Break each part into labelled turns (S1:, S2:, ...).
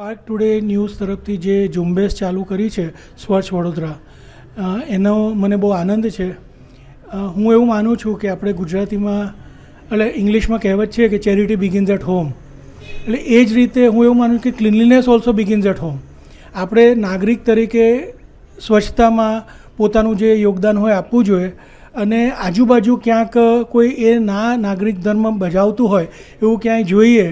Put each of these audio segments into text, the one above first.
S1: Park today news તરફથી જે ઝુંબેશ ચાલુ કરી છે, સ્વચ્છ વડોદરા એનો મને બહુ આનંદ છે. હું એવું માનું છું કે આપણે ગુજરાતીમાં, એટલે ઇંગ્લિશમાં કહેવત છે કે ચેરિટી બિગિન્સ એટ હોમ એટલે એ જ રીતે હું એવું માનું કે cleanliness also begins at home આપણે નાગરિક તરીકે સ્વચ્છતામાં પોતાનું જે યોગદાન હોય આપવું જોઈએ અને આજુબાજુ ક્યાંક કોઈ એ ના નાગરિક ધર્મ બજાવતું હોય એવું ક્યાંય જોઈએ,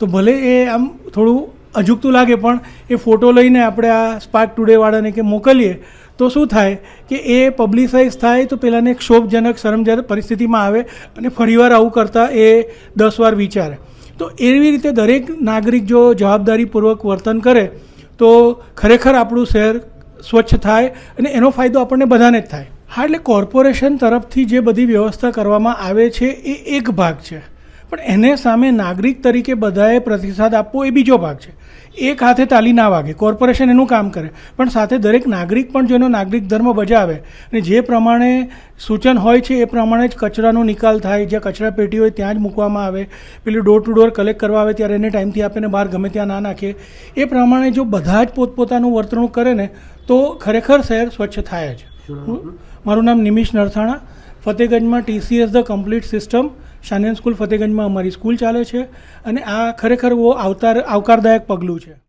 S1: તો ભલે એ આમ થોડું અજુગતું લાગે, પણ એ ફોટો લઈને આપણે આ સ્પાર્ક ટુડેવાળાને કે મોકલીએ, તો શું થાય કે એ પબ્લિસાઇઝ થાય તો પેલાને એક ક્ષોભજનક શરમજનક પરિસ્થિતિમાં આવે અને ફરીવાર આવું કરતાં એ દસ વાર વિચારે. તો એવી રીતે દરેક નાગરિક જો જવાબદારીપૂર્વક વર્તન કરે, તો ખરેખર આપણું શહેર સ્વચ્છ થાય અને એનો ફાયદો આપણને બધાને જ થાય. હા, એટલે કોર્પોરેશન તરફથી જે બધી વ્યવસ્થા કરવામાં આવે છે, એ એક ભાગ છે. પણ એને સામે નાગરિક તરીકે બધાએ પ્રતિસાદ આપવો એ બીજો ભાગ છે. એક હાથે તાલી ના વાગે કોર્પોરેશન એનું કામ કરે પણ સાથે દરેક નાગરિક પણ જેનો નાગરિક ધર્મ બજાવે અને જે પ્રમાણે સૂચન હોય છે એ પ્રમાણે જ કચરાનો નિકાલ થાય જ્યાં કચરા પેટી હોય ત્યાં જ મૂકવામાં આવે પેલું ડોર ટુ ડોર કલેક્ટ કરવા આવે ત્યારે એને ટાઈમથી આપીને બહાર ગમે ત્યાં ના નાખે. એ પ્રમાણે જો બધા જ પોતપોતાનું વર્તણૂક કરે ને તો ખરેખર શહેર સ્વચ્છ થાય જ. મારું નામ નિમિષ નરથાણા ફતેગંજમાં ટીસીએસ ધ કમ્પ્લીટ સિસ્ટમ શાનિયન સ્કૂલ ફતેગંજમાં અમારી સ્કૂલ ચાલે છે અને આ ખરેખર બહુ આવતાર આવકારદાયક પગલું છે.